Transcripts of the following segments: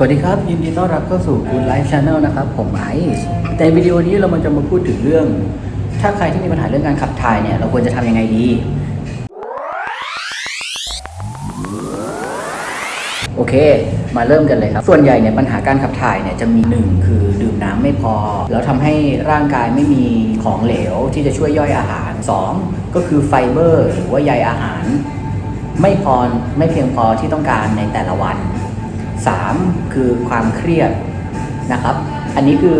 สวัสดีครับ ยินดีต้อนรับเข้าสู่ Good Life Channel นะครับ ผมไอซ์ในวิดีโอนี้เรามันจะมาพูดถึงเรื่อง ถ้าใครที่มีปัญหาเรื่องการขับถ่ายเนี่ย เราควรจะทำยังไงดี โอเค มาเริ่มกันเลยครับ ส่วนใหญ่เนี่ยปัญหาการขับถ่ายเนี่ยจะมีหนึ่งคือดื่มน้ำไม่พอ แล้วทำให้ร่างกายไม่มีของเหลวที่จะช่วยย่อยอาหารสองก็คือไฟเบอร์ หรือว่าใยอาหาร ไม่พอไม่เพียงพอที่ต้องการในแต่ละวัน 3. คือความเครียดนะครับ อันนี้คือ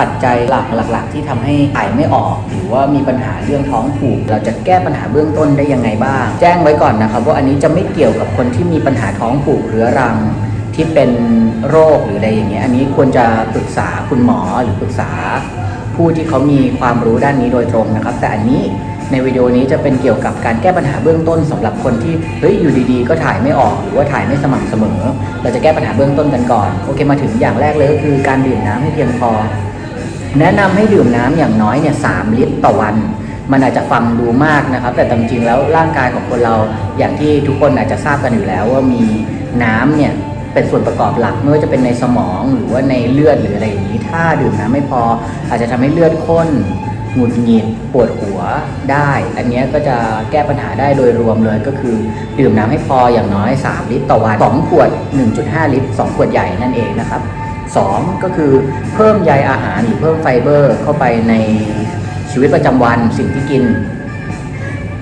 ปัจจัยหลักหลัก ๆ ที่ทำให้ถ่ายไม่ออก หรือว่ามีปัญหาเรื่องท้องผูก เราจะแก้ปัญหาเบื้องต้นได้ยังไงบ้าง แจ้งไว้ก่อนนะครับว่าอันนี้จะไม่เกี่ยวกับคนที่มีปัญหาท้องผูกเรื้อรังที่เป็นโรคหรืออะไรอย่างเงี้ยอันนี้ควรจะปรึกษาคุณหมอหรือปรึกษา ผู้ที่เขามีความรู้ด้านนี้โดยตรงนะครับ แต่อันนี้ ในวิดีโอนี้จะเป็นเกี่ยวกับการแก้ปัญหาเบื้องต้นสำหรับคนที่เฮ้ยอยู่ดีๆ ก็ถ่ายไม่ออกหรือว่าถ่ายไม่สม่ำเสมอ เราจะแก้ปัญหาเบื้องต้นกันก่อน โอเคมาถึงอย่างแรกเลยก็คือการดื่มน้ำให้เพียงพอ แนะนำให้ดื่มน้ำอย่างน้อยเนี่ยสลิตรต่อวัน มันอาจจะฟังดูมากนะครับ แต่ตามจริงแล้วร่างกายของคนเราอย่างที่ทุกคนอาจจะทราบกันอยู่แล้วว่ามีน้ำเนี่ยเป็นส่วนประกอบหลักไม่ว่าจะเป็นในสมองหรือว่าในเลือดหรืออะไรอย่างนี้ ถ้าดื่มน้ำไม่พอ อาจจะทำให้เลือดข้น หงุดหงิดปวดหัวได้ อันเนี้ยก็จะแก้ปัญหาได้โดยรวมเลยก็คือ ดื่มน้ำให้พออย่างน้อย 3 ลิตรต่อวัน 2 ขวด 1.5 ลิตร 2 ขวดใหญ่นั่นเองนะครับสองก็คือเพิ่มใยอาหารหรือเพิ่มไฟเบอร์เข้าไปในชีวิตประจำวันสิ่งที่กิน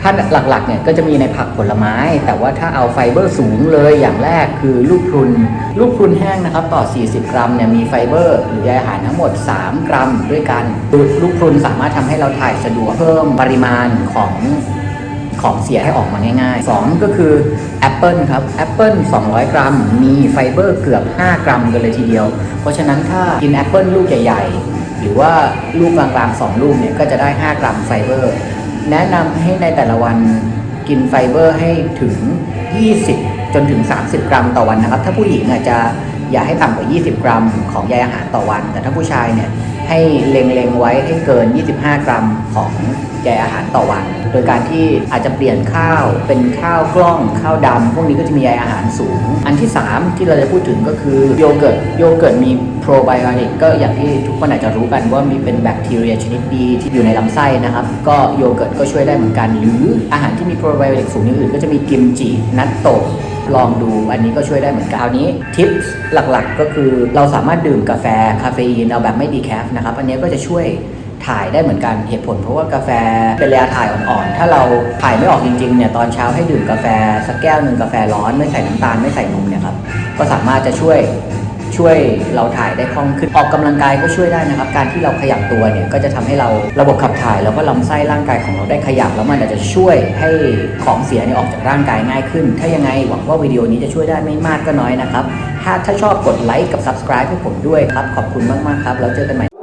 ถ้าหลักๆเนี่ยก็จะมีในผักผลไม้ แต่ว่าถ้าเอาไฟเบอร์สูงเลยอย่างแรกคือลูกพรุน ลูกพรุนแห้งนะครับต่อ 40 กรัมเนี่ยมีไฟเบอร์หรือใยอาหารทั้งหมด 3 กรัมด้วยกันลูกพรุนสามารถทำให้เราถ่ายสะดวกเพิ่มปริมาณของของเสียให้ออกมาง่ายๆ 2 ก็คือแอปเปิลครับแอปเปิล200 กรัม มีไฟเบอร์เกือบ 5 กรัมกันเลยทีเดียว เพราะฉะนั้นถ้ากินแอปเปิลลูกใหญ่ ๆ หรือว่าลูกกลางๆ 2 ลูกเนี่ยก็จะได้ 5 กรัมไฟเบอร์ แนะนำให้ในแต่ละวันกินไฟเบอร์ให้ถึง 20 จนถึง 30 กรัมต่อวันนะครับ ถ้าผู้หญิงอาจจะอย่าให้ต่ำกว่า 20 กรัม ของใยอาหารต่อวัน แต่ถ้าผู้ชายเนี่ย ให้เล็งๆไว้ให้เกิน 25 กรัมของใยอาหารต่อวัน โดยการที่อาจจะเปลี่ยนข้าวเป็นข้าวกล้องข้าวดำพวกนี้ก็จะมีใยอาหารสูง อันที่ 3 ที่เราจะพูดถึงก็คือโยเกิร์ตโยเกิร์ตมีโปรไบโอติกก็อย่างที่ทุกคนอาจจะรู้กันว่ามีเป็นแบคทีเรียชนิดดีที่อยู่ในลำไส้นะครับ ก็โยเกิร์ตก็ช่วยได้เหมือนกัน หรืออาหารที่มีโปรไบโอติกสูงอย่างอื่นก็จะมีกิมจินัตโตลองดูอันนี้ก็ช่วยได้เหมือนกันคราวนี้ทิปหลักๆ ก็คือเราสามารถดื่มกาแฟคาเฟอีนเอาแบบไม่ดีแคฟนะครับอันนี้ก็จะช่วยถ่ายได้เหมือนกันเหตุผลเพราะว่ากาแฟเป็นระยะถ่ายอ่อนๆ ถ้าเราถ่ายไม่ออกจริงๆเนี่ยตอนเช้าให้ดื่มกาแฟสักแก้วหนึ่งกาแฟร้อนไม่ใส่น้ำตาลไม่ใส่นมเนี่ยครับก็สามารถจะช่วย ช่วยเราถ่ายได้คล่องขึ้นออกกำลังกายก็ช่วยได้นะครับ การที่เราขยับตัวเนี่ยก็จะทำให้เราระบบขับถ่าย แล้วก็ลำไส้ร่างกายของเราได้ขยับ แล้วมันอาจจะช่วยให้ของเสียเนี่ยออกจากร่างกายง่ายขึ้น ถ้ายังไงหวังว่าวิดีโอนี้จะช่วยได้ไม่มากก็น้อยนะครับถ้าถ้าชอบกดไลค์กับ subscribe ให้ผมด้วยครับขอบคุณมากๆครับแล้วเจอกันใหม่